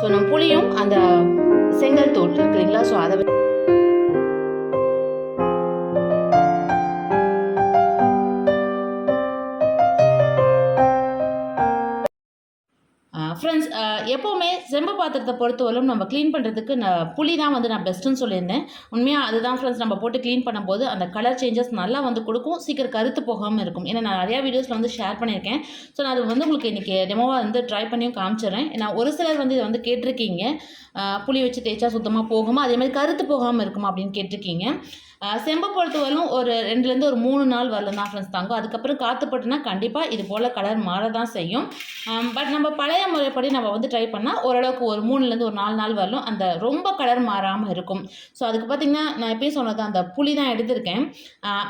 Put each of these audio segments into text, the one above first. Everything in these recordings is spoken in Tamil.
ஸோ நம்ம புளியும் அந்த செங்கல் தோல் இருக்கு இல்லைங்களா ஸோ அதை எப்போவுமே செம்பு பாத்திரத்தை பொறுத்தவரைக்கும் நம்ம க்ளீன் பண்ணுறதுக்கு நான் புளி தான் வந்து நான் பெஸ்ட்டுன்னு சொல்லியிருந்தேன். உண்மையாக அதுதான் ஃப்ரெண்ட்ஸ் நம்ம போட்டு க்ளீன் பண்ணும்போது அந்த கலர் சேஞ்சஸ் நல்லா வந்து கொடுக்கும். சீக்கிரம் கருத்து போகாமல் இருக்கும். ஏன்னா நான் நிறையா வீடியோஸில் வந்து ஷேர் பண்ணியிருக்கேன். ஸோ நான் அது வந்து உங்களுக்கு இன்றைக்கி டெமோவாக வந்து ட்ரை பண்ணியும் காமிச்சிடுறேன். ஏன்னா ஒரு சிலர் வந்து இதை வந்து கேட்டிருக்கீங்க. புளி வச்சு தேய்ச்சா சுத்தமாக போகுமா? அதே மாதிரி கருத்து போகாமல் இருக்குமா? அப்படின்னு கேட்டிருக்கீங்க. அஹ், செம்பை பொறுத்தவரைக்கும் ஒரு ரெண்டுலேருந்து ஒரு மூணு நாள் வரல தான் ஃப்ரெண்ட்ஸ் தாங்கும் அதுக்கப்புறம் காற்றுப்பட்டுனா கண்டிப்பாக இது போல் கலர் மாற தான் செய்யும் பட் நம்ம பழைய முறைப்படி நம்ம வந்து ட்ரை பண்ணால் ஓரளவுக்கு ஒரு மூணுலேருந்து ஒரு நாலு நாள் வரலும் அந்த ரொம்ப கலர் மாறாமல் இருக்கும். ஸோ அதுக்கு பார்த்திங்கன்னா நான் எப்பயும் சொன்னது அந்த புளி தான் எடுத்திருக்கேன்.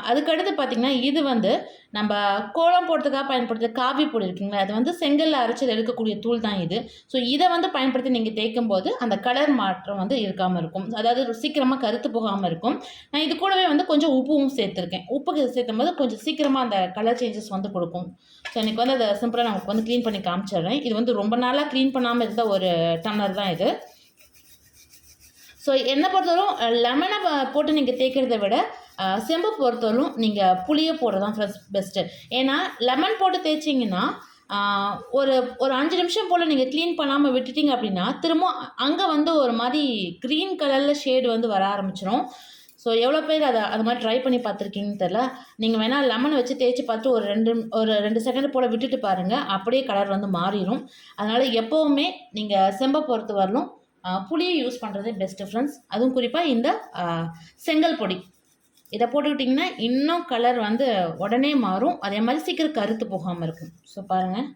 அதுக்கடுத்து பார்த்திங்கன்னா இது வந்து நம்ம கோலம் போடுறதுக்காக பயன்படுத்துகிற காவி பொடி இருக்குங்களா அது வந்து செங்கல்ல அரைச்சி எடுக்கக்கூடிய தூள் தான் இது. ஸோ இதை வந்து பயன்படுத்தி நீங்கள் தேய்க்கும் போது அந்த கலர் மாற்றம் வந்து இருக்காமல் இருக்கும். அதாவது சீக்கிரமாக கருத்து போகாமல் இருக்கும். நான் இது கூடவே வந்து கொஞ்சம் உப்பும் சேர்த்துருக்கேன். உப்பு சேர்த்தும் போது கொஞ்சம் சீக்கிரமாக அந்த கலர் சேஞ்சஸ் வந்து கொடுக்கும். ஸோ எனக்கு வந்து அதை சிம்பிளாக நான் உங்களுக்கு வந்து க்ளீன் பண்ணி காமிச்சிடுறேன். இது வந்து ரொம்ப நாளாக க்ளீன் பண்ணாமல் இருந்த ஒரு டம்ளர் தான் இது. ஸோ என்னை பொறுத்தவரைக்கும் லெமனை போட்டு நீங்கள் தேய்க்கிறத விட செம்பு பொறுத்தவரைக்கும் நீங்கள் புளியை போடுறதான் ஃபஸ்ட் பெஸ்ட்டு ஏன்னா லெமன் போட்டு தேய்ச்சிங்கன்னா ஒரு ஒரு அஞ்சு நிமிஷம் போல் நீங்கள் க்ளீன் பண்ணாமல் விட்டுட்டீங்க அப்படின்னா திரும்ப அங்கே வந்து ஒரு மாதிரி க்ரீன் கலரில் ஷேடு வந்து வர ஆரம்பிச்சிடும் ஸோ எவ்வளோ பேர் அதை அது மாதிரி ட்ரை பண்ணி பார்த்துருக்கீங்கன்னு தெரில நீங்கள் வேணால் லெமன் வச்சு தேய்ச்சி பார்த்து ஒரு ரெண்டு ஒரு ரெண்டு செகண்ட் போல் விட்டுட்டு பாருங்கள் அப்படியே கலர் வந்து மாறிடும் அதனால் எப்போவுமே நீங்கள் செம்பை பொறுத்த வரலும் புளியை யூஸ் பண்ணுறதே பெஸ்ட்டு ஃப்ரெண்ட்ஸ் அதுவும் குறிப்பாக இந்த செங்கல் பொடி. இதை போட்டுக்கிட்டிங்கன்னா இன்னும் கலர் வந்து உடனே மாறும். அதே மாதிரி சீக்கிரம் கருத்து போகாமல் இருக்கும். ஸோ பாருங்கள்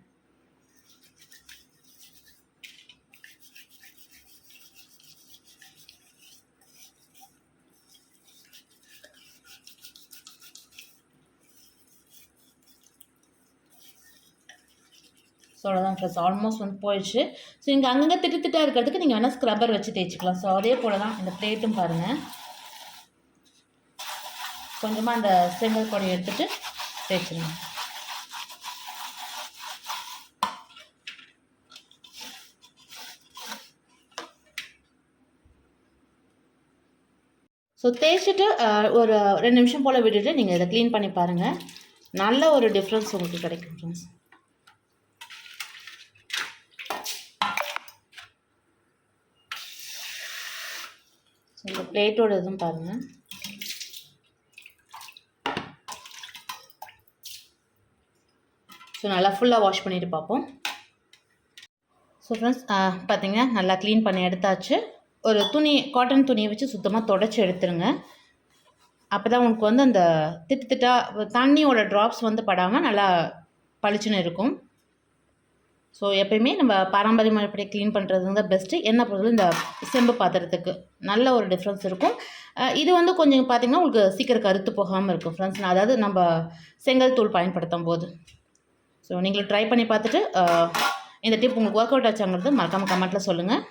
ஸோ அவ்வளோதான் ஃப்ரெண்ட்ஸ் ஆல்மோஸ்ட் வந்து போயிடுச்சு. ஸோ இங்கே அங்கங்கே திட்டு திட்டாக இருக்கிறதுக்கு நீங்கள் வேணால் ஸ்க்ரப்பர் வச்சு தேய்ச்சிக்கலாம். ஸோ அதே போல் தான் இந்த பிளேட்டும் பாருங்கள் கொஞ்சமாக அந்த செங்கல் கொடையை எடுத்துட்டு தேய்ச்சிருங்க. ஸோ தேய்ச்சிட்டு ஒரு ரெண்டு நிமிஷம் போல் விட்டுட்டு நீங்கள் இதை க்ளீன் பண்ணி பாருங்கள் நல்ல ஒரு டிஃப்ரென்ஸ் உங்களுக்கு கிடைக்கும் ஃப்ரெண்ட்ஸ் ஸோ இந்த பிளேட்டோட இதுவும் பாருங்கள் ஸோ நல்லா ஃபுல்லாக வாஷ் பண்ணிட்டு பார்ப்போம். ஸோ ஃப்ரெண்ட்ஸ் பார்த்தீங்கன்னா நல்லா க்ளீன் பண்ணி எடுத்தாச்சு. ஒரு துணி காட்டன் துணியை வச்சு சுத்தமாக தொடச்சி எடுத்துருங்க. அப்போ தான் உனக்கு வந்து அந்த திட்டு திட்டா தண்ணியோட ட்ராப்ஸ் வந்து படாமல் நல்லா பளிச்சுன்னு இருக்கும். ஸோ எப்பயுமே நம்ம பாரம்பரிய முறைப்படி க்ளீன் பண்ணுறது தான் பெஸ்ட்டு என்ன பொறுத்தவரை இந்த செம்பு பாத்திரத்துக்கு நல்ல ஒரு டிஃப்ரென்ஸ் இருக்கும். இது வந்து கொஞ்சம் பார்த்திங்கன்னா உங்களுக்கு சீக்கிரம் கருத்து போகாமல் இருக்கும் ஃப்ரெண்ட்ஸ் அதாவது நம்ம செங்கல் தூள் பயன்படுத்தும் போது ஸோ நீங்களும் ட்ரை பண்ணி பார்த்துட்டு uh, இந்த டிப் உங்களுக்கு ஒர்க் அவுட் ஆச்சாங்கிறது மறக்காமல் கமெண்ட்டில் சொல்லுங்கள்